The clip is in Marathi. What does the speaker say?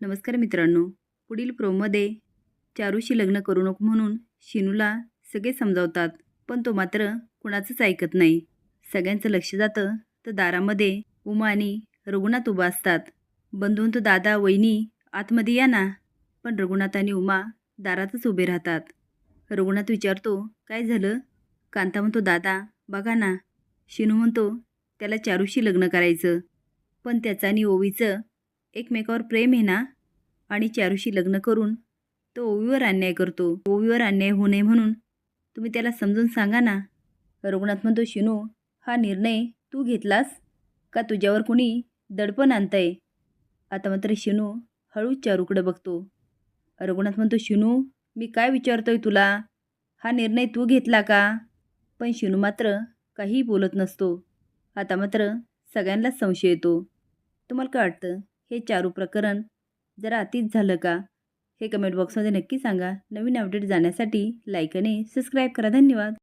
नमस्कार मित्रांनो. पुढील प्रोमध्ये चारूशी लग्न करू नको म्हणून शिनूला सगळे समजावतात पण तो मात्र कुणाचंच ऐकत नाही. सगळ्यांचं लक्ष जातं तर दारामध्ये उमा आणि रघुनाथ उभा असतात. बंधून तो दादा वहिनी आतमध्ये या ना पण रघुनाथ आणि उमा दारातच उभे राहतात. रघुनाथ विचारतो काय झालं? कांता म्हणतो दादा बघा ना. शिनू म्हणतो त्याला चारूशी लग्न करायचं पण त्याचं आणि ओवीचं एकमेकावर प्रेम आहे ना? आणि चारूशी लग्न करून तो ओवीवर अन्याय करतो. ओवीवर अन्याय होऊ नये म्हणून तुम्ही त्याला समजून सांगा ना. रघुनाथ म्हणतो शिनू हा निर्णय तू घेतलास? का तुझ्यावर कुणी दडपण आणतंय? आता मात्र शिनू हळूच चारूकडे बघतो. रघुनाथ म्हणतो शिनू मी काय विचारतोय तुला? हा निर्णय तू घेतला का? पण शिनू मात्र काहीही बोलत नसतो. आता मात्र सगळ्यांनाच संशय येतो. तुम्हाला काय वाटतं? हे चारू प्रकरण जरा अतीच झालं का? हे कमेंट बॉक्समध्ये नक्की सांगा. नवीन अपडेट जाण्यासाठी लाईक आणि सबस्क्राईब करा. धन्यवाद.